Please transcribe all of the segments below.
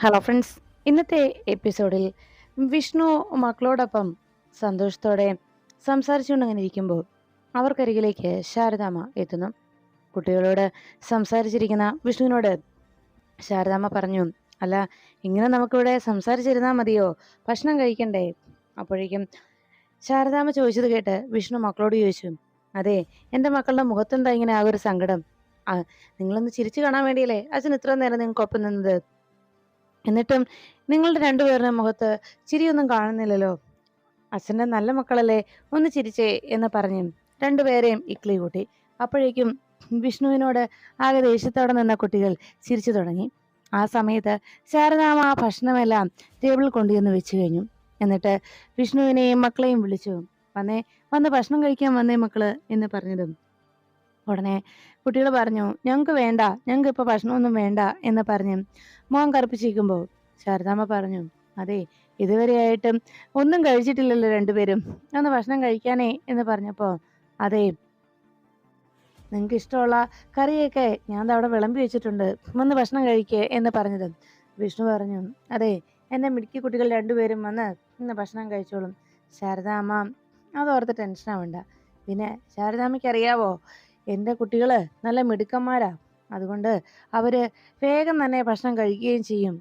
Hello friends ഇന്നത്തെ എപ്പിസോഡിൽ വിഷ്ണു മക്കളോടൊപ്പം സന്തോഷത്തോടെ സംസാരിച്ചുകൊണ്ടങ്ങനെ ഇരിക്കുമ്പോൾ അവർക്കരികിലേക്ക് ശാരദാമ്മ എത്തുന്നു. കുട്ടികളോട് സംസാരിച്ചിരിക്കുന്ന വിഷ്ണുവിനോട് ശാരദാമ്മ പറഞ്ഞു അല്ല ഇങ്ങനെ നമുക്കിവിടെ സംസാരിച്ചിരുന്നാൽ മതിയോ? ഭക്ഷണം കഴിക്കണ്ടേ? അപ്പോഴേക്കും ശാരദാമ്മ ചോദിച്ചത് കേട്ട് വിഷ്ണു മക്കളോട് ചോദിച്ചു അതെ എന്റെ മക്കളുടെ മുഖത്തെന്താ ഇങ്ങനെ ആ ഒരു സങ്കടം? നിങ്ങളൊന്ന് ചിരിച്ചു കാണാൻ വേണ്ടിയല്ലേ? അച്ഛൻ ഇത്ര നേരം നിങ്ങൾക്കൊപ്പം നിന്നത്? എന്നിട്ടും നിങ്ങളുടെ രണ്ടുപേരുടെ മുഖത്ത് ചിരിയൊന്നും കാണുന്നില്ലല്ലോ. അച്ഛന്റെ നല്ല മക്കളല്ലേ ഒന്ന് ചിരിച്ചേ എന്ന് പറഞ്ഞു രണ്ടുപേരെയും ഇക്ലി കൂട്ടി. അപ്പോഴേക്കും വിഷ്ണുവിനോട് ആകെ ദേഷ്യത്തോടെ നിന്ന കുട്ടികൾ ചിരിച്ചു തുടങ്ങി. ആ സമയത്ത് ശാരദാമ ആ ഭക്ഷണമെല്ലാം ടേബിളിൽ കൊണ്ടുവന്ന് വെച്ചു കഴിഞ്ഞു. എന്നിട്ട് വിഷ്ണുവിനെയും മക്കളെയും വിളിച്ചു. വന്നേ വന്ന് ഭക്ഷണം കഴിക്കാൻ വന്നേ മക്കൾ എന്ന് പറഞ്ഞതും ഉടനെ കുട്ടികൾ പറഞ്ഞു ഞങ്ങൾക്ക് വേണ്ട ഞങ്ങൾക്ക് ഇപ്പൊ ഭക്ഷണമൊന്നും വേണ്ട എന്ന് പറഞ്ഞ് മോൻ കറുപ്പിച്ചിരിക്കുമ്പോൾ ശാരദാമ്മ പറഞ്ഞു അതെ ഇതുവരെയായിട്ടും ഒന്നും കഴിച്ചിട്ടില്ലല്ലോ രണ്ടുപേരും. ഒന്ന് ഭക്ഷണം കഴിക്കാനേ എന്ന് പറഞ്ഞപ്പോൾ അതെ നിങ്ങൾക്ക് ഇഷ്ടമുള്ള കറിയൊക്കെ ഞാൻ അവിടെ വിളമ്പി വെച്ചിട്ടുണ്ട്. ഒന്ന് ഭക്ഷണം കഴിക്കേ എന്ന് പറഞ്ഞത്. വിഷ്ണു പറഞ്ഞു അതെ എന്റെ മിടുക്കി കുട്ടികൾ രണ്ടുപേരും വന്ന് ഇന്ന് ഭക്ഷണം കഴിച്ചോളും. ശാരദാമ്മ അതോർത്ത് ടെൻഷൻ ആവണ്ട പിന്നെ ശാരദാമ്മയ്ക്ക് അറിയാവോ എന്റെ കുട്ടികൾ നല്ല മിടുക്കന്മാരാ. അതുകൊണ്ട് അവർ വേഗം തന്നെ ഭക്ഷണം കഴിക്കുകയും ചെയ്യും.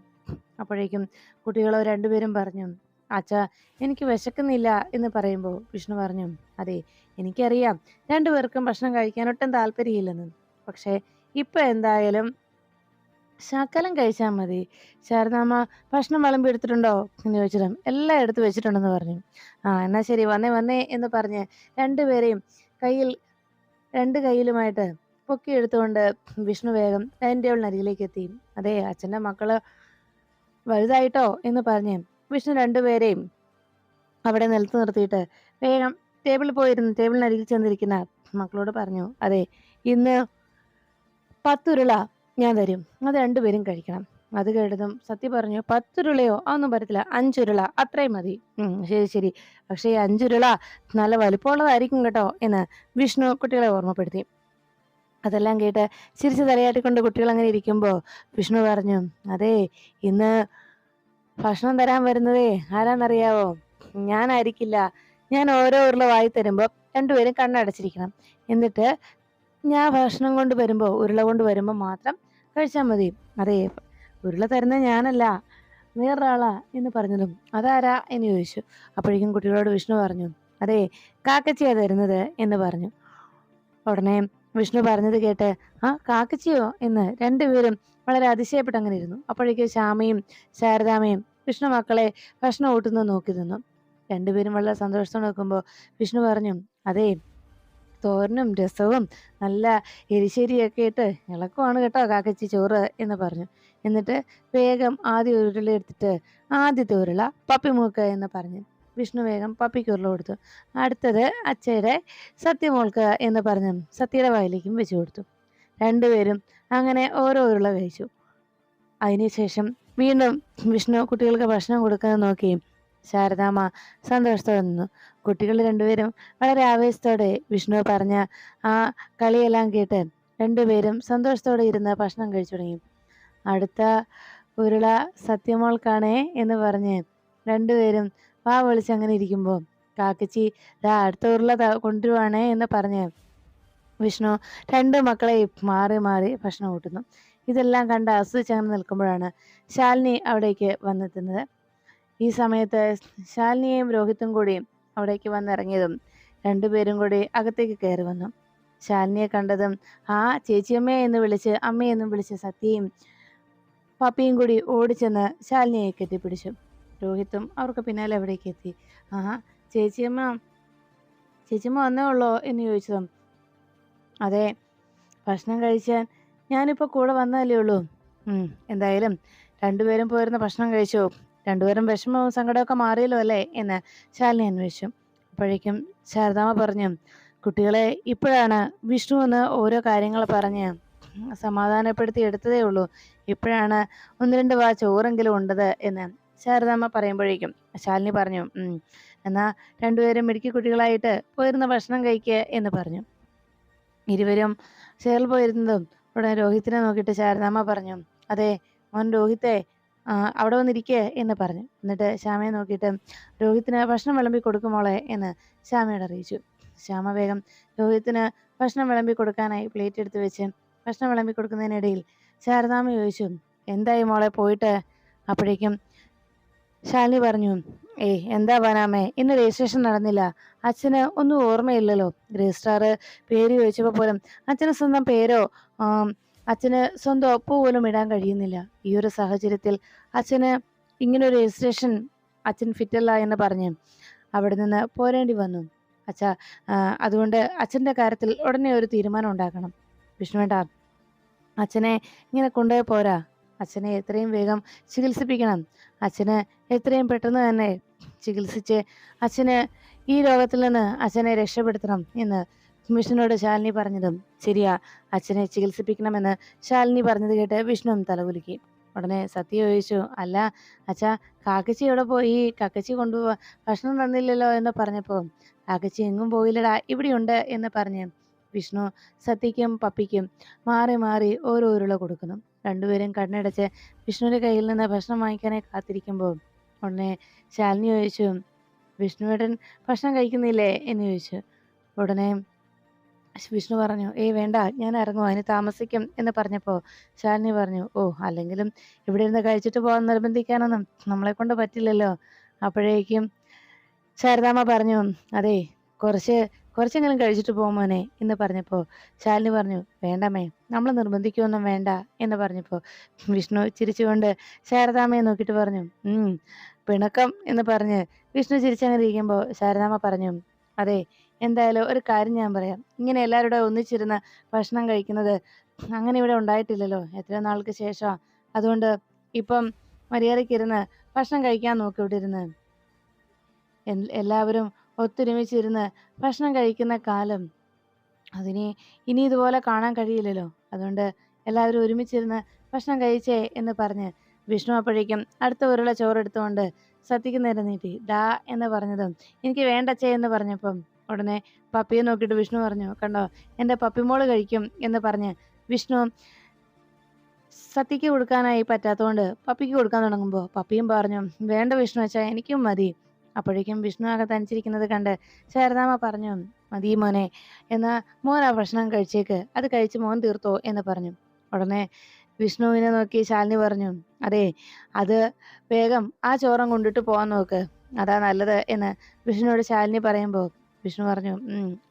അപ്പോഴേക്കും കുട്ടികൾ രണ്ടുപേരും പറഞ്ഞു അച്ഛ എനിക്ക് വിശക്കുന്നില്ല എന്ന് പറയുമ്പോൾ വിഷ്ണു പറഞ്ഞു അതെ എനിക്കറിയാം. രണ്ടുപേർക്കും ഭക്ഷണം കഴിക്കാൻ ഒട്ടും താല്പര്യമില്ലെന്ന്. പക്ഷേ ഇപ്പം എന്തായാലും ശകലം കഴിച്ചാൽ മതി. ശാരദാമ്മ ഭക്ഷണം വിളമ്പി എടുത്തിട്ടുണ്ടോ? എന്ന് ചോദിച്ചിട്ടും എല്ലാം എടുത്ത് വെച്ചിട്ടുണ്ടെന്ന് പറഞ്ഞു. ആ എന്നാ ശരി വന്നേ വന്നേ എന്ന് പറഞ്ഞ് രണ്ടുപേരെയും കയ്യിൽ രണ്ട് കയ്യിലുമായിട്ട് പൊക്കി എടുത്തുകൊണ്ട് വിഷ്ണു വേഗം ഡൈനിങ് ടേബിളിനരികിലേക്ക് എത്തി. അതെ അച്ഛന്റെ മക്കൾ വലുതായിട്ടോ? എന്ന് പറഞ്ഞ് വിഷ്ണു രണ്ടുപേരെയും അവിടെ നിലത്ത് നിർത്തിയിട്ട് വേഗം ടേബിളിൽ പോയിരുന്നു. ടേബിളിനരികിൽ ചെന്നിരിക്കുന്ന മക്കളോട് പറഞ്ഞു അതെ ഇന്ന് പത്തുരുള ഞാൻ തരും. അത് രണ്ടുപേരും കഴിക്കണം. അത് കേട്ടതും സത്യ പറഞ്ഞു പത്തുരുളയോ? അതൊന്നും പറ്റത്തില്ല. അഞ്ചുരുള. അത്രയും മതി. ശരി ശരി. പക്ഷേ ഈ അഞ്ചുരുള നല്ല വലുപ്പമുള്ളതായിരിക്കും കേട്ടോ എന്ന് വിഷ്ണു കുട്ടികളെ ഓർമ്മപ്പെടുത്തി. അതെല്ലാം കേട്ട് ചിരിച്ച് തലയാട്ടിക്കൊണ്ട് കുട്ടികൾ അങ്ങനെ ഇരിക്കുമ്പോൾ വിഷ്ണു പറഞ്ഞു അതെ ഇന്ന് ഭക്ഷണം തരാൻ വരുന്നതേ. ആരാന്നറിയാവോ? ഞാനായിരിക്കില്ല. ഞാൻ ഓരോ ഉരുള വായി തരുമ്പോൾ രണ്ടുപേരും കണ്ണടച്ചിരിക്കണം. എന്നിട്ട് ഞാൻ ഭക്ഷണം കൊണ്ട് വരുമ്പോ ഉരുള കൊണ്ട് വരുമ്പോ മാത്രം കഴിച്ചാൽ മതി. അതെ ഉരുള തരുന്ന ഞാനല്ല വേറൊരാളാ എന്ന് പറഞ്ഞതും അതാരാ എന്ന് ചോദിച്ചു. അപ്പോഴേക്കും കുട്ടികളോട് വിഷ്ണു പറഞ്ഞു അതെ കാക്കച്ചിയാ തരുന്നത് എന്ന് പറഞ്ഞു. ഉടനെ വിഷ്ണു പറഞ്ഞത് കേട്ട് ആ കാക്കച്ചിയോ? എന്ന് രണ്ടുപേരും വളരെ അതിശയപ്പെട്ട് അങ്ങനെ ഇരുന്നു. അപ്പോഴേക്കും ശ്യാമയും ശാരദാമയും വിഷ്ണു മക്കളെ ഭക്ഷണം ഊട്ടുന്നത് നോക്കി നിന്നു. രണ്ടുപേരും വളരെ സന്തോഷത്തോടെ നോക്കുമ്പോൾ വിഷ്ണു പറഞ്ഞു അതെ തോരനും രസവും നല്ല എരിശ്ശേരിയൊക്കെ ഇട്ട് ഇളക്കമാണ് കേട്ടോ കാക്കച്ചി ചോറ് എന്ന് പറഞ്ഞു. എന്നിട്ട് വേഗം ആദ്യ ഉരുള എടുത്തിട്ട് ആദ്യത്തെ ഉരുള പപ്പിമൂക്ക് എന്ന് പറഞ്ഞു. വിഷ്ണു വേഗം പപ്പിക്ക് ഉരുള കൊടുത്തു. അടുത്തത് അച്ഛയുടെ സത്യമോൾക്ക് എന്ന് പറഞ്ഞു. സത്യയുടെ വായിലേക്കും വെച്ചു കൊടുത്തു. രണ്ടുപേരും അങ്ങനെ ഓരോ ഉരുള കഴിച്ചു. അതിനുശേഷം വീണ്ടും വിഷ്ണു കുട്ടികൾക്ക് ഭക്ഷണം കൊടുക്കുന്നത് നോക്കി. ശാരദാമ്മ സന്തോഷത്തോടെ നിന്നു. കുട്ടികൾ രണ്ടുപേരും വളരെ ആവേശത്തോടെ വിഷ്ണു പറഞ്ഞ ആ കളിയെല്ലാം കേട്ട് രണ്ടുപേരും സന്തോഷത്തോടെ ഇരുന്ന് ഭക്ഷണം കഴിച്ചു തുടങ്ങി. അടുത്ത ഉരുള സത്യമോൾക്കാണേ എന്ന് പറഞ്ഞ് രണ്ടുപേരും വാ വിളിച്ച് അങ്ങനെ ഇരിക്കുമ്പോൾ കാക്കച്ചി ദാ അടുത്ത ഉരുള കൊണ്ടുവരുവാണേ എന്ന് പറഞ്ഞ് വിഷ്ണു രണ്ട് മക്കളെ മാറി മാറി ഭക്ഷണം കൂട്ടുന്നു. ഇതെല്ലാം കണ്ട് ആസ്വദിച്ച് അങ്ങനെ നിൽക്കുമ്പോഴാണ് ശാലിനി അവിടേക്ക് വന്നെത്തുന്നത്. ഈ സമയത്ത് ശാലിനിയും രോഹിത്തും കൂടി അവിടേക്ക് വന്നിറങ്ങിയതും രണ്ടുപേരും കൂടി അകത്തേക്ക് കയറി വന്നു. ശാലിനിയെ കണ്ടതും ആ ചേച്ചിയമ്മേ എന്ന് വിളിച്ച് അമ്മയെന്നും വിളിച്ച് സത്യയും പപ്പിയും കൂടി ഓടിച്ചെന്ന് ശാലിനിയെ കെട്ടിപ്പിടിച്ചു. രോഹിത്തും അവർക്ക് പിന്നാലെ അവിടേക്ക് എത്തി. ആ ചേച്ചിയമ്മ ചേച്ചിയമ്മ വന്നേ ഉള്ളോ? എന്ന് ചോദിച്ചതും അതെ ഭക്ഷണം കഴിച്ചാൽ ഞാനിപ്പോൾ കൂടെ വന്നതല്ലേ ഉള്ളൂ. എന്തായാലും രണ്ടുപേരും പോയിരുന്ന ഭക്ഷണം കഴിച്ചു? രണ്ടുപേരും വിഷമവും സങ്കടമൊക്കെ മാറിയല്ലോ അല്ലേ? എന്ന് ശാലിനി അന്വേഷിച്ചു. അപ്പോഴേക്കും ശാരദാമ്മ പറഞ്ഞു കുട്ടികളെ ഇപ്പോഴാണ് വിഷ്ണു എന്ന് ഓരോ കാര്യങ്ങൾ പറഞ്ഞ് സമാധാനപ്പെടുത്തി എടുത്തതേ ഉള്ളൂ. ഇപ്പോഴാണ് ഒന്ന് രണ്ട് വാ ചോറെങ്കിലും ഉണ്ടത് എന്ന് ശാരദാമ്മ പറയുമ്പോഴേക്കും. ശാലിനി പറഞ്ഞു എന്നാ രണ്ടുപേരും മിടുക്കി കുട്ടികളായിട്ട് പോയിരുന്ന ഭക്ഷണം കഴിക്കുക എന്ന് പറഞ്ഞു. ഇരുവരും ചേർന്ന് പോയിരുന്നതും ഉടനെ രോഹിത്തിനെ നോക്കിയിട്ട് ശാരദാമ്മ പറഞ്ഞു അതെ മോൻ രോഹിത്തെ അവിടെ വന്നിരിക്കേ എന്ന് പറഞ്ഞു. എന്നിട്ട് ശ്യാമയെ നോക്കിയിട്ട് രോഹിത്തിന് ഭക്ഷണം വിളമ്പി കൊടുക്കുമോളെ എന്ന് ശ്യാമയോട് അറിയിച്ചു. ശ്യാമ വേഗം രോഹിത്തിന് ഭക്ഷണം വിളമ്പി കൊടുക്കാനായി പ്ലേറ്റ് എടുത്ത് വെച്ച് ഭക്ഷണം വിളമ്പി കൊടുക്കുന്നതിനിടയിൽ ശാരദാമ്മ ചോദിച്ചു എന്തായി മോളെ പോയിട്ട്? അപ്പോഴേക്കും ശാലിനി പറഞ്ഞു ഏയ് എന്താ വനാമേ ഇന്ന് രജിസ്ട്രേഷൻ നടന്നില്ല. അച്ഛന് ഒന്നും ഓർമ്മയില്ലല്ലോ. രജിസ്ട്രാർ പേര് ചോദിച്ചപ്പോൾ പോലും അച്ഛന് സ്വന്തം പേരോ? അച്ഛന് സ്വന്തം ഒപ്പ് പോലും ഇടാൻ കഴിയുന്നില്ല. ഈ ഒരു സാഹചര്യത്തിൽ അച്ഛന് ഇങ്ങനൊരു രജിസ്ട്രേഷൻ അച്ഛൻ ഫിറ്റല്ല എന്ന് പറഞ്ഞ് അവിടെ നിന്ന് പോരേണ്ടി വന്നു. അച്ഛ അതുകൊണ്ട് അച്ഛന്റെ കാര്യത്തിൽ ഉടനെ ഒരു തീരുമാനം ഉണ്ടാക്കണം. വിഷ്ണുവേട്ട അച്ഛനെ ഇങ്ങനെ കൊണ്ടുപോയി പോരാ. അച്ഛനെ എത്രയും വേഗം ചികിത്സിപ്പിക്കണം. അച്ഛന് എത്രയും പെട്ടെന്ന് തന്നെ ചികിത്സിച്ച് അച്ഛന് ഈ രോഗത്തിൽ നിന്ന് അച്ഛനെ രക്ഷപ്പെടുത്തണം എന്ന് വിഷ്ണുവിനോട് ശാലിനി പറഞ്ഞതും ശരിയാ. അച്ഛനെ ചികിത്സിപ്പിക്കണമെന്ന് ശാലിനി പറഞ്ഞത് കേട്ട് വിഷ്ണുവും തലകുലുക്കി. ഉടനെ സത്യ ചോദിച്ചു അല്ല അച്ഛാ കാക്കച്ചി എവിടെ പോയി? കാക്കച്ചി കൊണ്ടുപോ ഭക്ഷണം തന്നില്ലല്ലോ എന്ന് പറഞ്ഞപ്പോൾ കാക്കച്ചി എങ്ങും പോയില്ലടാ ഇവിടെയുണ്ട് എന്ന് പറഞ്ഞ് വിഷ്ണു സത്യയ്ക്കും പപ്പിക്കും മാറി മാറി ഓരോ ഉരുള കൊടുക്കുന്നു. രണ്ടുപേരും കണ്ണടച്ച് വിഷ്ണുവിന്റെ കയ്യിൽ നിന്ന് ഭക്ഷണം വാങ്ങിക്കാനായി കാത്തിരിക്കുമ്പോൾ ഉടനെ ശാലിനി ചോദിച്ചു വിഷ്ണുവേട്ടൻ ഭക്ഷണം കഴിക്കുന്നില്ലേ? എന്ന് ചോദിച്ചു. ഉടനെ വിഷ്ണു പറഞ്ഞു ഏയ് വേണ്ട ഞാൻ ഇറങ്ങും അതിന് താമസിക്കും എന്ന് പറഞ്ഞപ്പോൾ ശാലിനി പറഞ്ഞു ഓ അല്ലെങ്കിലും ഇവിടെ ഇരുന്ന് കഴിച്ചിട്ട് പോകാൻ നിർബന്ധിക്കാനൊന്നും നമ്മളെ കൊണ്ട് പറ്റില്ലല്ലോ. അപ്പോഴേക്കും ശാരദാമ്മ പറഞ്ഞു അതെ കുറച്ച് കുറച്ചെങ്കിലും കഴിച്ചിട്ട് പോകുമോനെ എന്ന് പറഞ്ഞപ്പോൾ ശാലിനി പറഞ്ഞു വേണ്ടമേ നമ്മൾ നിർബന്ധിക്കുമൊന്നും വേണ്ട എന്ന് പറഞ്ഞപ്പോൾ വിഷ്ണു ചിരിച്ചുകൊണ്ട് ശാരദാമ്മയെ നോക്കിയിട്ട് പറഞ്ഞു ഉം പിണക്കം എന്ന് പറഞ്ഞ് വിഷ്ണു ചിരിച്ചങ്ങനെ ഇരിക്കുമ്പോൾ ശാരദാമ്മ പറഞ്ഞു അതെ എന്തായാലും ഒരു കാര്യം ഞാൻ പറയാം. ഇങ്ങനെ എല്ലാവരുടെ ഒന്നിച്ചിരുന്ന് ഭക്ഷണം കഴിക്കുന്നത് അങ്ങനെ ഇവിടെ ഉണ്ടായിട്ടില്ലല്ലോ എത്രയോ നാൾക്ക് ശേഷം. അതുകൊണ്ട് ഇപ്പം മര്യാദയ്ക്ക് ഇരുന്ന് ഭക്ഷണം കഴിക്കാൻ നോക്കി ഇവിടെ എല്ലാവരും ഒത്തൊരുമിച്ചിരുന്ന് ഭക്ഷണം കഴിക്കുന്ന കാലം. അതിനെ ഇനി ഇതുപോലെ കാണാൻ കഴിയില്ലല്ലോ. അതുകൊണ്ട് എല്ലാവരും ഒരുമിച്ചിരുന്ന് ഭക്ഷണം കഴിച്ചേ എന്ന് പറഞ്ഞ് വിഷ്ണു അപ്പോഴേക്കും അടുത്ത ഉരുള ചോറെടുത്തുകൊണ്ട് സത്യക്ക് നേരെ നീട്ടി. ഡാ എന്ന് പറഞ്ഞതും എനിക്ക് വേണ്ടച്ചേ എന്ന് പറഞ്ഞപ്പം ഉടനെ പപ്പിയെ നോക്കിയിട്ട് വിഷ്ണു പറഞ്ഞു കണ്ടോ എന്റെ പപ്പിമോൾ കഴിക്കും എന്ന് പറഞ്ഞ് വിഷ്ണു സത്യക്ക് കൊടുക്കാനായി പറ്റാത്തതുകൊണ്ട് പപ്പിക്ക് കൊടുക്കാൻ തുടങ്ങുമ്പോൾ പപ്പിയും പറഞ്ഞു വേണ്ട വിഷ്ണു വെച്ചാൽ എനിക്കും മതി. അപ്പോഴേക്കും വിഷ്ണു ആകെ തനിച്ചിരിക്കുന്നത് കണ്ട് ശാരദാമ്മ പറഞ്ഞു മതി മോനെ എന്നാ മോൻ ആ ഭക്ഷണം കഴിച്ചേക്ക്. അത് കഴിച്ച് മോൻ തീർത്തോ എന്ന് പറഞ്ഞു. ഉടനെ വിഷ്ണുവിനെ നോക്കി ശാലിനി പറഞ്ഞു അതെ അത് വേഗം ആ ചോറം കൊണ്ടിട്ട് പോകാൻ നോക്ക്. അതാ നല്ലത് എന്ന് വിഷ്ണുവോട് ശാലിനി പറയുമ്പോൾ വിഷ്ണു പറഞ്ഞു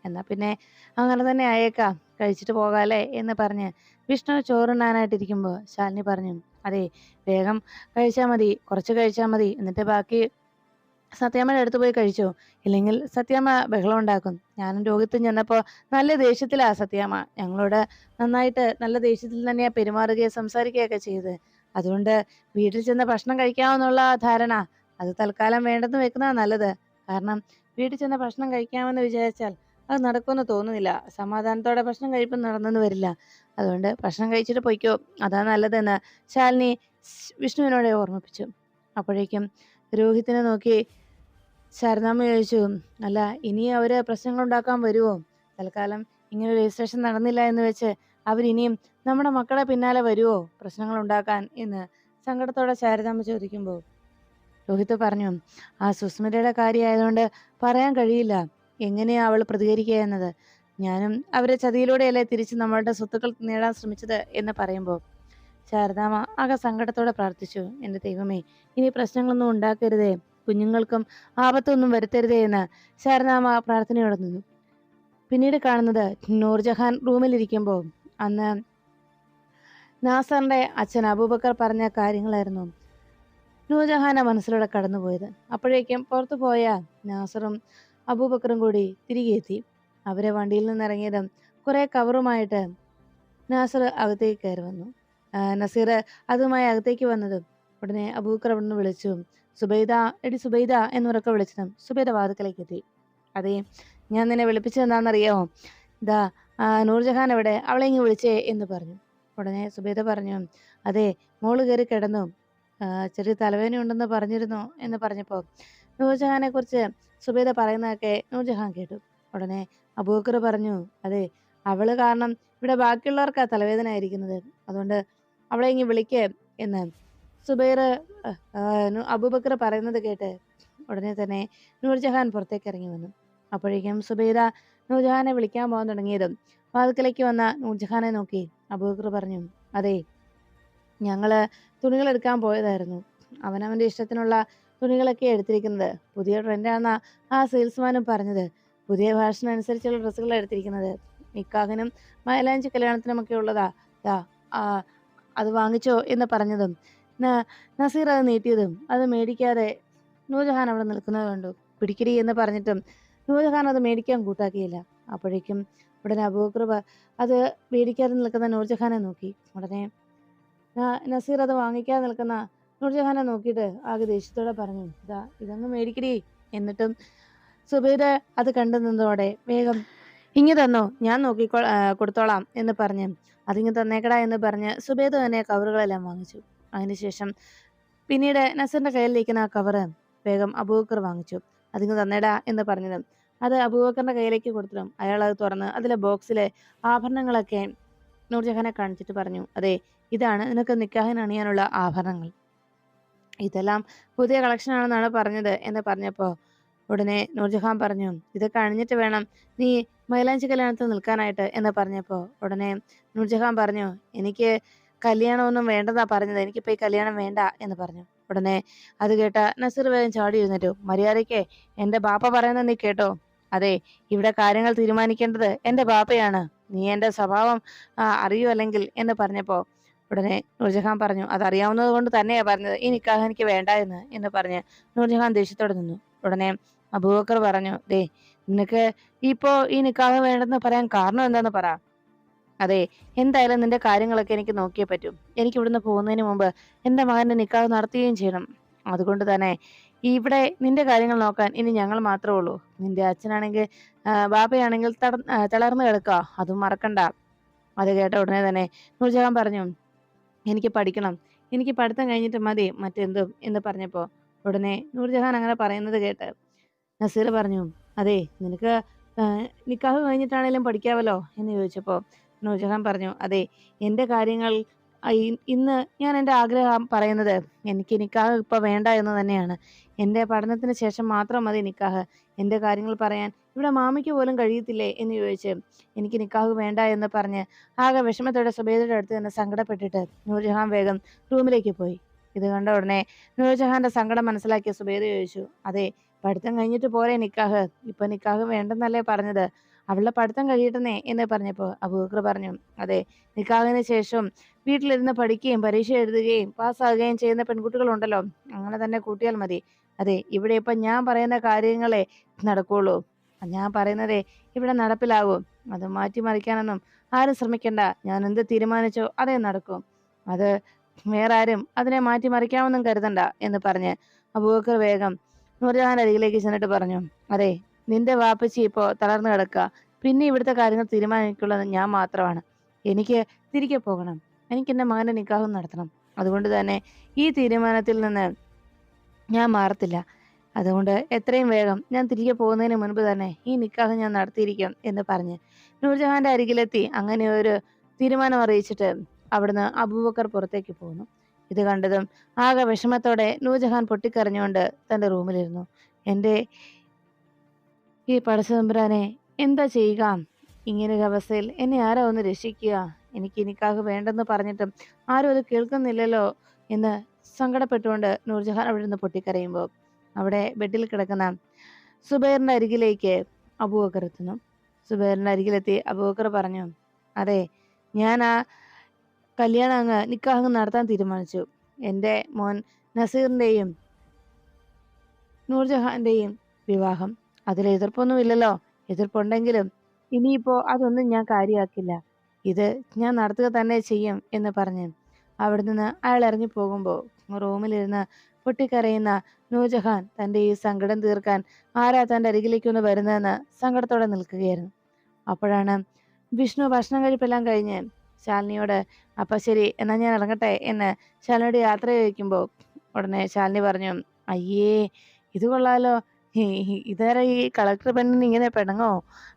എന്നാ പിന്നെ അങ്ങനെ തന്നെ ആയേക്കാം കഴിച്ചിട്ട് പോകാല്ലേ എന്ന് പറഞ്ഞ് വിഷ്ണു ചോറുണ്ണാനായിട്ടിരിക്കുമ്പോൾ ശാലിനി പറഞ്ഞു അതെ വേഗം കഴിച്ചാൽ മതി കുറച്ച് കഴിച്ചാൽ മതി എന്നിട്ട് ബാക്കി സത്യാമ്മയുടെ അടുത്ത് പോയി കഴിച്ചോ? ഇല്ലെങ്കിൽ സത്യാമ്മ ബഹളം ഉണ്ടാക്കും. ഞാനും രോഹിത്തും ചെന്നപ്പോൾ നല്ല ദേഷ്യത്തിലാ സത്യാമ്മ. ഞങ്ങളോട് നന്നായിട്ട് നല്ല ദേഷ്യത്തിൽ തന്നെയാ പെരുമാറുകയും സംസാരിക്കുകയൊക്കെ ചെയ്തത്. അതുകൊണ്ട് വീട്ടിൽ ചെന്ന് ഭക്ഷണം കഴിക്കാമെന്നുള്ള ധാരണ അത് തൽക്കാലം വേണ്ടെന്ന് വെക്കുന്നതാ നല്ലത്. കാരണം വീട്ടിൽ ചെന്ന് ഭക്ഷണം കഴിക്കാമെന്ന് വിചാരിച്ചാൽ അത് നടക്കുമെന്ന് തോന്നുന്നില്ല. സമാധാനത്തോടെ ഭക്ഷണം കഴിപ്പം നടന്നെന്ന് വരില്ല. അതുകൊണ്ട് ഭക്ഷണം കഴിച്ചിട്ട് പൊയ്ക്കോ. അതാ നല്ലതെന്ന് ശാലിനി വിഷ്ണുവിനോട് ഓർമ്മിപ്പിച്ചു. അപ്പോഴേക്കും രോഹിത്തിനെ നോക്കി ശാരദാമ്മ ചോദിച്ചു അല്ല ഇനി അവർ പ്രശ്നങ്ങൾ ഉണ്ടാക്കാൻ വരുമോ തൽക്കാലം ഇങ്ങനെ രജിസ്ട്രേഷൻ നടന്നില്ല എന്ന് വെച്ച് അവരിനിയും നമ്മുടെ മക്കളെ പിന്നാലെ വരുമോ പ്രശ്നങ്ങൾ ഉണ്ടാക്കാൻ എന്ന് സങ്കടത്തോടെ ശാരദാമ്മ ചോദിക്കുമ്പോൾ രോഹിത് പറഞ്ഞു ആ സുസ്മിതയുടെ കാര്യമായതുകൊണ്ട് പറയാൻ കഴിയില്ല. എങ്ങനെയാ അവൾ പ്രതികരിക്കുക എന്നത്? ഞാനും അവരെ ചതിയിലൂടെയല്ലേ തിരിച്ച് നമ്മളുടെ സ്വത്തുക്കൾ നേടാൻ ശ്രമിച്ചത്? എന്ന് പറയുമ്പോൾ ശാരദാമ്മ ആകെ സങ്കടത്തോടെ പ്രാർത്ഥിച്ചു. എന്റെ ദൈവമേ ഇനി പ്രശ്നങ്ങളൊന്നും ഉണ്ടാക്കരുതേ. കുഞ്ഞുങ്ങൾക്കും ആപത്തൊന്നും വരുത്തരുതേ എന്ന് ശാരദാമ്മ പ്രാർത്ഥനയോടെ നിന്നു. പിന്നീട് കാണുന്നത് നൂർജഹാൻ റൂമിലിരിക്കുമ്പോൾ അന്ന് നാസറിന്റെ അച്ഛൻ അബൂബക്കർ പറഞ്ഞ കാര്യങ്ങളായിരുന്നു. നൂർജഹാന്റെ മനസ്സിലൂടെ കടന്നുപോയത്. അപ്പോഴേക്കും പുറത്തു പോയ നാസറും അബൂബക്കറും കൂടി തിരികെ എത്തി. അവരെ വണ്ടിയിൽ നിന്ന് ഇറങ്ങിയതും കുറെ കവറുമായിട്ട് നാസർ അകത്തേക്ക് കയറി വന്നു. നസീർ അതുമായി അകത്തേക്ക് വന്നതും ഉടനെ അബൂക്കർ അവിടുന്ന് വിളിച്ചു സുബൈദ എടി സുബൈദ എന്നുറക്കെ വിളിച്ചതും സുബൈദ വാതുക്കലേക്ക് എത്തി. അതെ ഞാൻ നിന്നെ വിളിപ്പിച്ചത് ദാ ഇതാ നൂർജഹാൻ എവിടെ അവളെ ഇങ്ങ് വിളിച്ചേ എന്ന് പറഞ്ഞു. ഉടനെ സുബൈദ പറഞ്ഞു അതെ മോൾ കയറി കിടന്നു. ചെറിയ തലവേദന ഉണ്ടെന്ന് പറഞ്ഞിരുന്നു എന്ന് പറഞ്ഞപ്പോൾ നൂർജഹാനെ കുറിച്ച് സുബൈദ പറയുന്നതൊക്കെ നൂർജഹാൻ കേട്ടു. ഉടനെ അബൂക്കർ പറഞ്ഞു അതെ അവൾ കാരണം ഇവിടെ ബാക്കിയുള്ളവർക്കാ തലവേദന ആയിരിക്കുന്നത്. അതുകൊണ്ട് അവളെ ഇങ്ങ് വിളിക്കേ എന്ന് സുബൈർ അബൂബക്കർ പറയുന്നത് കേട്ട് ഉടനെ തന്നെ നൂർജഹാൻ പുറത്തേക്ക് ഇറങ്ങി വന്നു. അപ്പോഴേക്കും സുബൈദ നൂർജഹാനെ വിളിക്കാൻ പോകാൻ തുടങ്ങിയതും വാതിക്കലേക്ക് വന്ന നൂർജഹാനെ നോക്കി അബൂബക്കർ പറഞ്ഞു അതെ ഞങ്ങൾ തുണികൾ എടുക്കാൻ പോയതായിരുന്നു. അവനവന്റെ ഇഷ്ടത്തിനുള്ള തുണികളൊക്കെ എടുത്തിരിക്കുന്നത്. പുതിയ ട്രെൻഡാണെന്ന ആ സെയിൽസ്മാനും പറഞ്ഞത്. പുതിയ ഫാഷൻ അനുസരിച്ചുള്ള ഡ്രസ്സുകൾ എടുത്തിരിക്കുന്നത്. നിക്കാഹിനും മൈലാഞ്ചി കല്യാണത്തിനുമൊക്കെ ഉള്ളതാ. ദാ അത് വാങ്ങിച്ചോ എന്ന് പറഞ്ഞതും നസീർ അത് നീട്ടിയതും അത് മേടിക്കാതെ നൂർജഹാൻ അവിടെ നിൽക്കുന്നത് കണ്ടു. പിടിക്കടി എന്ന് പറഞ്ഞിട്ടും നൂർജഹാൻ അത് മേടിക്കാൻ കൂട്ടാക്കിയില്ല. അപ്പോഴേക്കും ഉടനെ അബൂബക്കർ അത് മേടിക്കാതെ നിൽക്കുന്ന നൂർജഹാനെ നോക്കി. ഉടനെ നസീർ അത് വാങ്ങിക്കാതെ നിൽക്കുന്ന നൂർജഹാനെ നോക്കിയിട്ട് ആകെ ദേഷ്യത്തോടെ പറഞ്ഞു ഇതാ ഇതങ്ങ് മേടിക്കടി. എന്നിട്ടും സുബൈദ അത് കണ്ടു നിന്നതോടെ വേഗം ഇങ്ങ് തന്നോ ഞാൻ നോക്കിക്കോ കൊടുത്തോളാം എന്ന് പറഞ്ഞ്. അതിങ്ങ് തന്നേക്കടാ എന്ന് പറഞ്ഞ് സുബേദ് തന്നെ കവറുകളെല്ലാം വാങ്ങിച്ചു. അതിനുശേഷം പിന്നീട് നസറിന്റെ കയ്യിലിരിക്കുന്ന ആ കവറ് വേഗം അബൂബക്കർ വാങ്ങിച്ചു. അതിങ്ങ് തന്നേടാ എന്ന് പറഞ്ഞതും. അത് അബൂബക്കറിന്റെ കയ്യിലേക്ക് കൊടുത്തിടും. അയാൾ അത് തുറന്ന് അതിലെ ബോക്സിലെ ആഭരണങ്ങളൊക്കെ നൂർജഹാനെ കാണിച്ചിട്ട് പറഞ്ഞു അതെ ഇതാണ് നിനക്ക് നിക്കാഹിന് അണിയാനുള്ള ആഭരണങ്ങൾ. ഇതെല്ലാം പുതിയ കളക്ഷൻ ആണെന്നാണ് പറഞ്ഞത് എന്ന് പറഞ്ഞപ്പോൾ ഉടനെ നൂർജഹാൻ പറഞ്ഞു ഇത് അണിഞ്ഞിട്ട് വേണം നീ മൈലാഞ്ചി കല്യാണത്തിന് നിൽക്കാനായിട്ട് എന്ന് പറഞ്ഞപ്പോൾ ഉടനെ നൂർജഹാൻ പറഞ്ഞു എനിക്ക് കല്യാണമൊന്നും വേണ്ടെന്നാ പറഞ്ഞത്. എനിക്കിപ്പോൾ ഈ കല്യാണം വേണ്ട എന്ന് പറഞ്ഞു. ഉടനെ അത് കേട്ട നസീർ വേഗം ചാടി എഴുന്നേറ്റു. മര്യാദയ്ക്ക് എന്റെ ബാപ്പ പറയുന്നത് നീ കേട്ടോ. അതെ ഇവിടെ കാര്യങ്ങൾ തീരുമാനിക്കേണ്ടത് എന്റെ ബാപ്പയാണ്. നീ എന്റെ സ്വഭാവം അറിയോ അല്ലെങ്കിൽ എന്ന് പറഞ്ഞപ്പോൾ ഉടനെ നൂർജഹാൻ പറഞ്ഞു അതറിയാവുന്നത് കൊണ്ട് തന്നെയാ പറഞ്ഞത്. ഈ നിക്കാഹ് എനിക്ക് വേണ്ട എന്ന് എന്ന് പറഞ്ഞ് നൂർജഹാൻ ദേഷ്യത്തോടെ നിന്നു. ഉടനെ അബൂബക്കർ പറഞ്ഞു ദേ നിനക്ക് ഇപ്പോ ഈ നിക്കാഹ് വേണ്ടെന്ന് പറയാൻ കാരണം എന്താന്ന് പറ. അതെ എന്തായാലും നിന്റെ കാര്യങ്ങളൊക്കെ എനിക്ക് നോക്കിയേ പറ്റൂ. എനിക്ക് ഇവിടുന്ന് പോകുന്നതിന് മുമ്പ് എന്റെ മകന്റെ നിക്കാഹ് നടത്തുകയും ചെയ്യണം. അതുകൊണ്ട് തന്നെ ഇവിടെ നിന്റെ കാര്യങ്ങൾ നോക്കാൻ ഇനി ഞങ്ങൾ മാത്രമേ ഉള്ളൂ. നിന്റെ അച്ഛനാണെങ്കിൽ ബാബയാണെങ്കിൽ തട തളർന്നു കിടക്കുക. അതും മറക്കണ്ട. അത് കേട്ട ഉടനെ തന്നെ നൂർജഹാൻ പറഞ്ഞു എനിക്ക് പഠിക്കണം. എനിക്ക് പഠിത്തം കഴിഞ്ഞിട്ട് മതി. മറ്റെന്തും? എന്ന് പറഞ്ഞപ്പോൾ ഉടനെ നൂർജഹാൻ അങ്ങനെ പറയുന്നത് കേട്ട് നസീർ പറഞ്ഞു അതെ നിനക്ക് നിക്കാഹ് കഴിഞ്ഞിട്ടാണേലും പഠിക്കാമല്ലോ എന്ന് ചോദിച്ചപ്പോൾ നൂർജഹാൻ പറഞ്ഞു അതെ എന്റെ കാര്യങ്ങൾ ഇന്ന് ഞാൻ എന്റെ ആഗ്രഹം പറയുന്നത് എനിക്ക് നിക്കാഹ് ഇപ്പോൾ വേണ്ട എന്ന് തന്നെയാണ്. എന്റെ പഠനത്തിന് ശേഷം മാത്രം മതി നിക്കാഹ്. എന്റെ കാര്യങ്ങൾ പറയാൻ ഇവിടെ മാമിക്ക് പോലും കഴിയത്തില്ലേ? എന്ന് ചോദിച്ച് എനിക്ക് നിക്കാഹ് വേണ്ട എന്ന് പറഞ്ഞ് ആകെ വിഷമത്തോടെ സുബേദയുടെ അടുത്ത് തന്നെ സങ്കടപ്പെട്ടിട്ട് നൂർജഹാൻ വേഗം റൂമിലേക്ക് പോയി. ഇത് കണ്ട ഉടനെ നൂർജഹാന്റെ സങ്കടം മനസ്സിലാക്കിയ സുബേദ ചോദിച്ചു അതെ പഠിത്തം കഴിഞ്ഞിട്ട് പോരെ നിക്കാഹ്. ഇപ്പൊ നിക്കാഹ് വേണ്ടെന്നല്ലേ പറഞ്ഞത്. അവളുടെ പഠിത്തം കഴിയട്ടെന്നേ എന്ന് പറഞ്ഞപ്പോൾ അബൂബക്കർ പറഞ്ഞു. അതെ നിക്കാഹിന് ശേഷം വീട്ടിലിരുന്ന് പഠിക്കുകയും പരീക്ഷ എഴുതുകയും പാസ്സാകുകയും ചെയ്യുന്ന പെൺകുട്ടികളുണ്ടല്ലോ. അങ്ങനെ തന്നെ കൂട്ടിയാൽ മതി. അതെ ഇവിടെ ഇപ്പൊ ഞാൻ പറയുന്ന കാര്യങ്ങളെ നടക്കുള്ളൂ. ഞാൻ പറയുന്നതേ ഇവിടെ നടപ്പിലാകും. അത് മാറ്റിമറിക്കാനൊന്നും ആരും ശ്രമിക്കണ്ട. ഞാൻ എന്ത് തീരുമാനിച്ചോ അതേ നടക്കും. അത് വേറെ ആരും അതിനെ മാറ്റിമറിക്കാമെന്നും കരുതണ്ട എന്ന് പറഞ്ഞ് അബൂബക്കർ വേഗം നൂർജഹാൻ അരികിലേക്ക് ചെന്നിട്ട് പറഞ്ഞു അതെ നിന്റെ വാപ്പച്ചി ഇപ്പോ തളർന്നു കിടക്കുക പിന്നെ ഇവിടുത്തെ കാര്യങ്ങൾ തീരുമാനിക്കുള്ളത് ഞാൻ മാത്രമാണ്. എനിക്ക് തിരികെ പോകണം. എനിക്ക് എന്റെ മകന്റെ നിക്കാഹം നടത്തണം. അതുകൊണ്ട് തന്നെ ഈ തീരുമാനത്തിൽ നിന്ന് ഞാൻ മാറത്തില്ല. അതുകൊണ്ട് എത്രയും വേഗം ഞാൻ തിരികെ പോകുന്നതിന് മുൻപ് തന്നെ ഈ നിക്കാഹ് ഞാൻ നടത്തിയിരിക്കും എന്ന് പറഞ്ഞ് നൂർജഹാന്റെ അരികിലെത്തി. അങ്ങനെ ഒരു തീരുമാനം അറിയിച്ചിട്ട് അവിടുന്ന് അബൂബക്കർ പുറത്തേക്ക് പോകുന്നു ഇത് കണ്ടതും ആകെ വിഷമത്തോടെ നൂർജഹാൻ പൊട്ടിക്കരഞ്ഞുകൊണ്ട് തന്റെ റൂമിലിരുന്നു. എന്റെ ഈ പടച്ചതമ്പുരാനെ എന്താ ചെയ്യുക? ഇങ്ങനൊരു അവസ്ഥയിൽ എന്നെ ആരാ ഒന്ന് രക്ഷിക്കുക? എനിക്ക് എനിക്കാകെ വേണ്ടെന്ന് പറഞ്ഞിട്ടും ആരും അത് കേൾക്കുന്നില്ലല്ലോ എന്ന് സങ്കടപ്പെട്ടുകൊണ്ട് നൂർജഹാൻ അവിടെ നിന്ന് പൊട്ടിക്കരയുമ്പോൾ അവിടെ ബെഡിൽ കിടക്കുന്ന സുബൈറിന്റെ അരികിലേക്ക് അബൂബക്കർ എത്തുന്നു. സുബൈറിന്റെ അരികിലെത്തി അബൂബക്കർ പറഞ്ഞു അതെ ഞാൻ ആ കല്യാണം അങ്ങ് നിക്കാഹ് നടത്താൻ തീരുമാനിച്ചു. എന്റെ മോൻ നസീറിന്റെയും നൂർജഹാന്റെയും വിവാഹം. അതിൽ എതിർപ്പൊന്നുമില്ലല്ലോ. എതിർപ്പുണ്ടെങ്കിലും ഇനിയിപ്പോ അതൊന്നും ഞാൻ കാര്യമാക്കില്ല. ഇത് ഞാൻ നടത്തുക തന്നെ ചെയ്യും എന്ന് പറഞ്ഞു അവിടെ നിന്ന് അയാൾ ഇറങ്ങി പോകുമ്പോൾ റൂമിലിരുന്ന് പൊട്ടിക്കരയുന്ന നൂർജഹാൻ തന്റെ ഈ സങ്കടം തീർക്കാൻ ആരാ തന്റെ അരികിലേക്കൊന്ന് വരുന്നതെന്ന് സങ്കടത്തോടെ നിൽക്കുകയായിരുന്നു. അപ്പോഴാണ് വിഷ്ണു ഭക്ഷണം കഴിപ്പെല്ലാം കഴിഞ്ഞ് ശാലിനിയോട് അപ്പം ശരി എന്നാൽ ഞാൻ ഇറങ്ങട്ടെ എന്ന് ശാലിനിയോട് യാത്ര ചോദിക്കുമ്പോൾ ഉടനെ ശാലിനി പറഞ്ഞു അയ്യേ ഇത് കൊള്ളാലോ ഇതേറെ ഈ കളക്ടർ പെണ്ണിന് ഇങ്ങനെ പെണങ്ങോ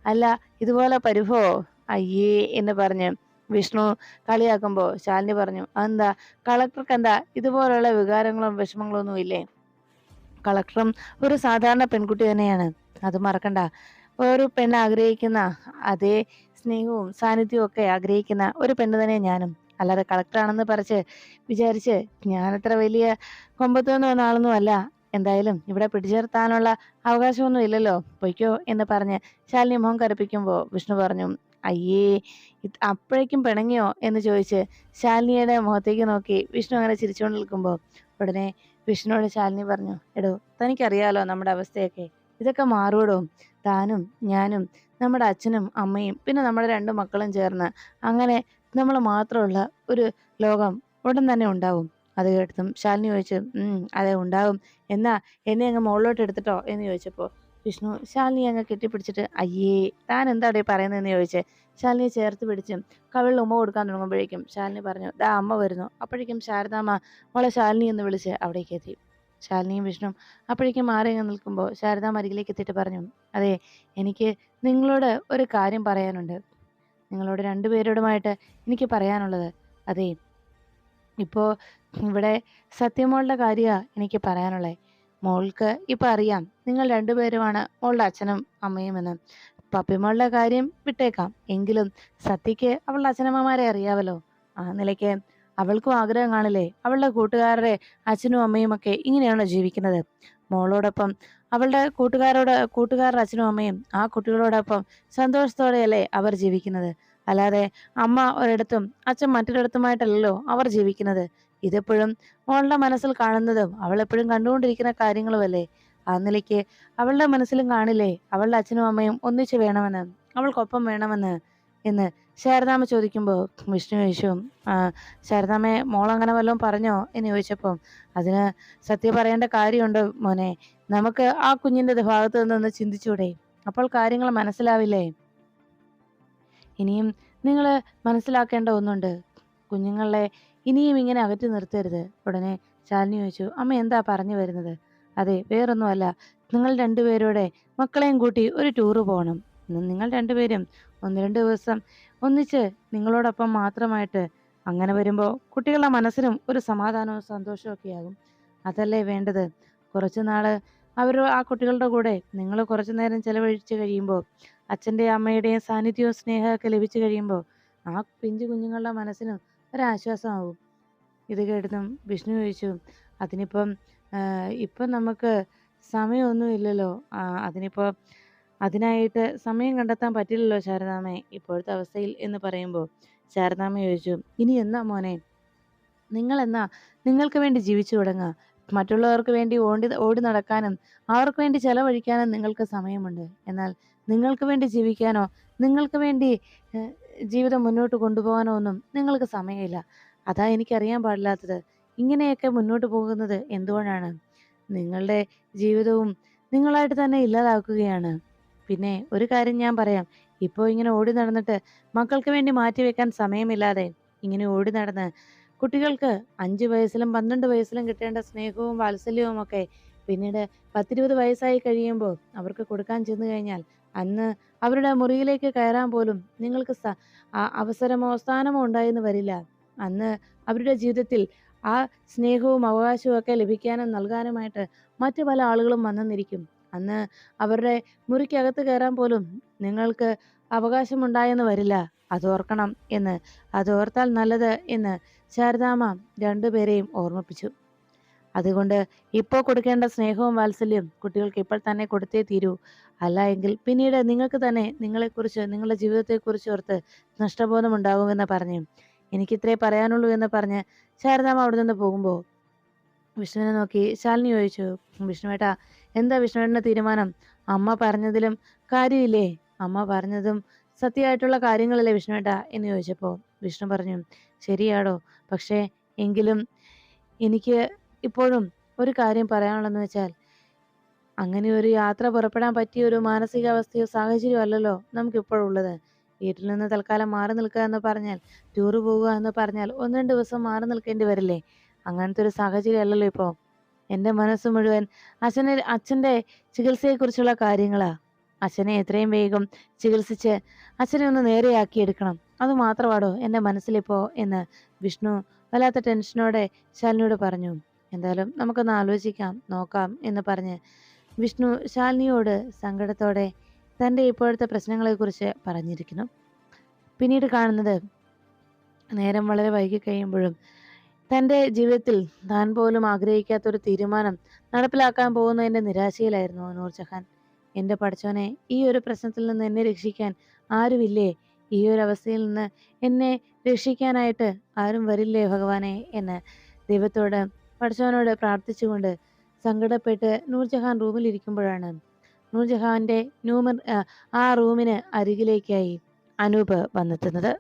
അല്ല ഇതുപോലെ പരിഭവോ? അയ്യേ എന്ന് പറഞ്ഞ് വിഷ്ണു കളിയാക്കുമ്പോൾ ശാലിനി പറഞ്ഞു അതെന്താ കളക്ടർക്ക് എന്താ ഇതുപോലുള്ള വികാരങ്ങളും വിഷമങ്ങളും ഒന്നും ഇല്ലേ? കളക്ടറും ഒരു സാധാരണ പെൺകുട്ടി തന്നെയാണ് അത് മറക്കണ്ട. ഒരു പെണ്ണ് ആഗ്രഹിക്കുന്ന അതേ സ്നേഹവും സാന്നിധ്യവും ഒക്കെ ആഗ്രഹിക്കുന്ന ഒരു പെണ്ണ് തന്നെ ഞാനും. അല്ലാതെ കളക്ടറാണെന്ന് പറിച്ച് വിചാരിച്ച് ഞാനത്ര വലിയ കൊമ്പത്തൊന്നും വന്ന ആളൊന്നും അല്ല. എന്തായാലും ഇവിടെ പിടിച്ചേർത്താനുള്ള അവകാശമൊന്നും ഇല്ലല്ലോ. പൊയ്ക്കോ എന്ന് പറഞ്ഞ് ശാലിനി മുഖം കറുപ്പിക്കുമ്പോൾ വിഷ്ണു പറഞ്ഞു അയ്യേ അപ്പോഴേക്കും പിണങ്ങിയോ? എന്ന് ചോദിച്ച് ശാലിനിയുടെ മുഖത്തേക്ക് നോക്കി വിഷ്ണു അങ്ങനെ ചിരിച്ചുകൊണ്ട് നിൽക്കുമ്പോൾ ഉടനെ വിഷ്ണുവോട് ശാലിനി പറഞ്ഞു എടോ തനിക്കറിയാലോ നമ്മുടെ അവസ്ഥയൊക്കെ. ഇതൊക്കെ മാറുവടോ താനും ഞാനും നമ്മുടെ അച്ഛനും അമ്മയും പിന്നെ നമ്മുടെ രണ്ട് മക്കളും ചേർന്ന് അങ്ങനെ നമ്മൾ മാത്രമുള്ള ഒരു ലോകം ഉടൻ തന്നെ ഉണ്ടാവും. അത് കേട്ടതും ശാലിനി ചോദിച്ചു അതെ ഉണ്ടാവും. എന്നാ എന്നെ അങ്ങ് മുകളിലോട്ട് എടുത്തിട്ടോ? എന്ന് ചോദിച്ചപ്പോൾ വിഷ്ണു ശാലിനി അങ്ങ് കെട്ടിപ്പിടിച്ചിട്ട് അയ്യേ താൻ എന്താടേ പറയുന്നതെന്ന് ചോദിച്ച്? ശാലിനിയെ ചേർത്ത് പിടിച്ച് കവിളിൽ ഉമ്മ കൊടുക്കാൻ തുടങ്ങുമ്പോഴേക്കും ശാലിനി പറഞ്ഞു ദാ അമ്മ വരുന്നു. അപ്പോഴേക്കും ശാരദാമ്മ മോളെ ശാലിനി എന്ന് വിളിച്ച് അവിടേക്ക് എത്തി. ശാലിനിയും വിഷ്ണു അപ്പോഴേക്കും മാറി അങ്ങ് നിൽക്കുമ്പോൾ ശാരദ അരികിലേക്ക് എത്തിയിട്ട് പറഞ്ഞു അതെ എനിക്ക് നിങ്ങളോട് ഒരു കാര്യം പറയാനുണ്ട്. നിങ്ങളോട് രണ്ടുപേരോടുമായിട്ട് എനിക്ക് പറയാനുള്ളത്. അതെ ഇപ്പോൾ ഇവിടെ സത്യമോളുടെ കാര്യമാണ് എനിക്ക് പറയാനുള്ളത് മോൾക്ക് ഇപ്പം അറിയാം നിങ്ങൾ രണ്ടുപേരുമാണ് മോളുടെ അച്ഛനും അമ്മയും എന്ന്. പപ്പിമോളുടെ കാര്യം വിട്ടേക്കാം. എങ്കിലും സത്യക്ക് അവളുടെ അച്ഛനമ്മമാരെ അറിയാവല്ലോ. ആ നിലയ്ക്ക് അവൾക്കും ആഗ്രഹം കാണില്ലേ? അവളുടെ കൂട്ടുകാരുടെ അച്ഛനും അമ്മയും ഒക്കെ ഇങ്ങനെയാണോ ജീവിക്കുന്നത്? മോളോടൊപ്പം അവളുടെ കൂട്ടുകാരോട് കൂട്ടുകാരുടെ അച്ഛനും അമ്മയും ആ കുട്ടികളോടൊപ്പം സന്തോഷത്തോടെയല്ലേ അവർ ജീവിക്കുന്നത്? അല്ലാതെ അമ്മ ഒരിടത്തും അച്ഛൻ മറ്റൊരിടത്തുമായിട്ടല്ലല്ലോ അവർ ജീവിക്കുന്നത്. ഇതെപ്പോഴും മോളുടെ മനസ്സിൽ കാണുന്നതും അവൾ എപ്പോഴും കണ്ടുകൊണ്ടിരിക്കുന്ന കാര്യങ്ങളുമല്ലേ? ആ നിലയ്ക്ക് അവളുടെ മനസ്സിലും കാണില്ലേ? അവളുടെ അച്ഛനും അമ്മയും ഒന്നിച്ചു വേണമെന്ന് അവൾക്കൊപ്പം വേണമെന്ന് എന്ന് ശാരദാമ്മ ചോദിക്കുമ്പോൾ വിഷ്ണു ചോദിച്ചു ശാരദാമ്മയെ മോൾ അങ്ങനെ വല്ലതും പറഞ്ഞോ? എന്ന് ചോദിച്ചപ്പം അതിന് സത്യം പറയേണ്ട കാര്യമുണ്ട് മോനെ. നമുക്ക് ആ കുഞ്ഞിന്റെ ഭാഗത്ത് നിന്ന് ചിന്തിച്ചൂടെ. അപ്പോൾ കാര്യങ്ങൾ മനസ്സിലാവില്ലേ? ഇനിയും നിങ്ങൾ മനസ്സിലാക്കേണ്ട ഒന്നുണ്ട്. കുഞ്ഞുങ്ങളെ ഇനിയും ഇങ്ങനെ അകറ്റി നിർത്തരുത്. ഉടനെ ശാലിനി ചോദിച്ചു അമ്മ എന്താ പറഞ്ഞു വരുന്നത്? അതെ വേറൊന്നുമല്ല. നിങ്ങൾ രണ്ടുപേരോടെ മക്കളെയും കൂട്ടി ഒരു ടൂറ് പോകണം നിങ്ങൾ രണ്ടുപേരും ഒന്ന് രണ്ട് ദിവസം ഒന്നിച്ച് നിങ്ങളോടൊപ്പം മാത്രമായിട്ട് അങ്ങനെ വരുമ്പോൾ കുട്ടികളുടെ മനസ്സിനും ഒരു സമാധാനവും സന്തോഷവും ഒക്കെ ആകും. അതല്ലേ വേണ്ടത്? കുറച്ച് നാൾ അവർ ആ കുട്ടികളുടെ കൂടെ നിങ്ങൾ കുറച്ചു നേരം ചെലവഴിച്ച് കഴിയുമ്പോൾ അച്ഛന്റെയും അമ്മയുടെയും സാന്നിധ്യവും സ്നേഹമൊക്കെ ലഭിച്ചു കഴിയുമ്പോൾ ആ പിഞ്ചു കുഞ്ഞുങ്ങളുടെ മനസ്സിനും ഒരാശ്വാസമാകും ഇത് കേട്ടതും വിഷ്ണു ചോദിച്ചു അതിനിപ്പം ഇപ്പം നമുക്ക് സമയമൊന്നും ഇല്ലല്ലോ. ആ, അതിനിപ്പോൾ അതിനായിട്ട് സമയം കണ്ടെത്താൻ പറ്റില്ലല്ലോ ശാരദാമ്മേ. ഇപ്പോഴത്തെ അവസ്ഥയിൽ എന്ന് പറയുമ്പോൾ ശാരദാമ്മ ചോദിച്ചു ഇനി എന്നാ മോനെ? നിങ്ങൾ എന്നാ നിങ്ങൾക്ക് വേണ്ടി ജീവിച്ചു തുടങ്ങുക മറ്റുള്ളവർക്ക് വേണ്ടി ഓടി ഓടി നടക്കാനും അവർക്ക് വേണ്ടി ചെലവഴിക്കാനും നിങ്ങൾക്ക് സമയമുണ്ട്. എന്നാൽ നിങ്ങൾക്ക് വേണ്ടി ജീവിക്കാനോ നിങ്ങൾക്ക് വേണ്ടി ജീവിതം മുന്നോട്ട് കൊണ്ടുപോകാനോ ഒന്നും നിങ്ങൾക്ക് സമയമില്ല. അതാ എനിക്കറിയാൻ പാടില്ലാത്തത്. ഇങ്ങനെയൊക്കെ മുന്നോട്ട് പോകുന്നത് എന്തുകൊണ്ടാണ്? നിങ്ങളുടെ ജീവിതവും നിങ്ങളായിട്ട് തന്നെ ഇല്ലാതാക്കുകയാണ്. പിന്നെ ഒരു കാര്യം ഞാൻ പറയാം. ഇപ്പോൾ ഇങ്ങനെ ഓടി നടന്നിട്ട് മക്കൾക്ക് വേണ്ടി മാറ്റിവെക്കാൻ സമയമില്ലാതെ ഇങ്ങനെ ഓടി നടന്ന് കുട്ടികൾക്ക് അഞ്ച് വയസ്സിലും പന്ത്രണ്ട് വയസ്സിലും കിട്ടേണ്ട സ്നേഹവും വാത്സല്യവും ഒക്കെ പിന്നീട് പത്തിരുപത് വയസ്സായി കഴിയുമ്പോൾ അവർക്ക് കൊടുക്കാൻ ചെന്ന് കഴിഞ്ഞാൽ അന്ന് അവരുടെ മുറിയിലേക്ക് കയറാൻ പോലും നിങ്ങൾക്ക് അവസരമോ സ്ഥാനമോ ഉണ്ടായെന്ന് വരില്ല. അന്ന് അവരുടെ ജീവിതത്തിൽ ആ സ്നേഹവും അവകാശവും ഒക്കെ ലഭിക്കാനും നൽകാനുമായിട്ട് മറ്റു പല ആളുകളും വന്നെന്നിരിക്കും അന്ന് അവരുടെ മുറിക്കകത്ത് കയറാൻ പോലും നിങ്ങൾക്ക് അവകാശമുണ്ടായെന്ന് വരില്ല. അതോർക്കണം എന്ന് അതോർത്താൽ നല്ലത് എന്ന് ശാരദാമ്മ രണ്ടുപേരെയും ഓർമ്മിപ്പിച്ചു. അതുകൊണ്ട് ഇപ്പോൾ കൊടുക്കേണ്ട സ്നേഹവും വാത്സല്യം കുട്ടികൾക്ക് ഇപ്പോൾ തന്നെ കൊടുത്തേ തീരൂ. അല്ല എങ്കിൽ പിന്നീട് നിങ്ങൾക്ക് തന്നെ നിങ്ങളെക്കുറിച്ച് നിങ്ങളുടെ ജീവിതത്തെക്കുറിച്ച് ഓർത്ത് നഷ്ടബോധം ഉണ്ടാകുമെന്ന് പറഞ്ഞു എനിക്കിത്രേ പറയാനുള്ളൂ എന്ന് പറഞ്ഞ് ശാരദാമ്മ അവിടെ നിന്ന് പോകുമ്പോൾ വിഷ്ണുവിനെ നോക്കി ശാലിനി ചോദിച്ചു വിഷ്ണുവേട്ടാ എന്താ വിഷ്ണുവേട്ടന്റെ തീരുമാനം? അമ്മ പറഞ്ഞതിലും കാര്യമില്ലേ? അമ്മ പറഞ്ഞതും സത്യമായിട്ടുള്ള കാര്യങ്ങളല്ലേ വിഷ്ണുവേട്ട എന്ന് ചോദിച്ചപ്പോൾ വിഷ്ണു പറഞ്ഞു ശരിയാടോ പക്ഷേ എങ്കിലും എനിക്ക് ഇപ്പോഴും ഒരു കാര്യം പറയാനുള്ളതെന്ന് വെച്ചാൽ അങ്ങനെ ഒരു യാത്ര പുറപ്പെടാൻ പറ്റിയ ഒരു മാനസികാവസ്ഥയോ സാഹചര്യമോ അല്ലല്ലോ നമുക്കിപ്പോഴുള്ളത് വീട്ടിൽ നിന്ന് തൽക്കാലം മാറി നിൽക്കുക എന്ന് പറഞ്ഞാൽ ടൂറ് പോവുക എന്ന് പറഞ്ഞാൽ ഒന്ന് രണ്ട് ദിവസം മാറി നിൽക്കേണ്ടി വരില്ലേ? അങ്ങനത്തെ ഒരു സാഹചര്യം അല്ലല്ലോ ഇപ്പോൾ എന്റെ മനസ്സ് മുഴുവൻ അച്ഛനെ അച്ഛന്റെ ചികിത്സയെക്കുറിച്ചുള്ള കാര്യങ്ങളാ. അച്ഛനെ എത്രയും വേഗം ചികിത്സിച്ച് അച്ഛനെ ഒന്ന് നേരെയാക്കി എടുക്കണം. അത് മാത്രമാടോ എന്റെ മനസ്സിലിപ്പോ എന്ന് വിഷ്ണു വല്ലാത്ത ടെൻഷനോടെ ശാലിനിയോട് പറഞ്ഞു. എന്തായാലും നമുക്കൊന്ന് ആലോചിക്കാം നോക്കാം എന്ന് പറഞ്ഞ് വിഷ്ണു ശാലിനിയോട് സങ്കടത്തോടെ തന്റെ ഇപ്പോഴത്തെ പ്രശ്നങ്ങളെക്കുറിച്ച് പറഞ്ഞിരിക്കുന്നു. പിന്നീട് കാണുന്നത് നേരം വളരെ വൈകി കഴിയുമ്പോഴും തന്റെ ജീവിതത്തിൽ താൻ പോലും ആഗ്രഹിക്കാത്ത ഒരു തീരുമാനം നടപ്പിലാക്കാൻ പോകുന്നതിന്റെ നിരാശയിലായിരുന്നു നൂർജഹാൻ എന്റെ പഠിച്ചവനെ ഈ ഒരു പ്രശ്നത്തിൽ നിന്ന് എന്നെ രക്ഷിക്കാൻ ആരുമില്ലേ? ഈ ഒരു അവസ്ഥയിൽ നിന്ന് എന്നെ രക്ഷിക്കാനായിട്ട് ആരും വരില്ലേ ഭഗവാനെ എന്ന് ദൈവത്തോട് പഠിച്ചവനോട് പ്രാർത്ഥിച്ചുകൊണ്ട് സങ്കടപ്പെട്ട് നൂർജഹാൻ റൂമിലിരിക്കുമ്പോഴാണ് നൂർജഹാന്റെ ന്യൂമർ ആ റൂമിന് അരികിലേക്കായി അനൂപ് വന്നെത്തുന്നത്.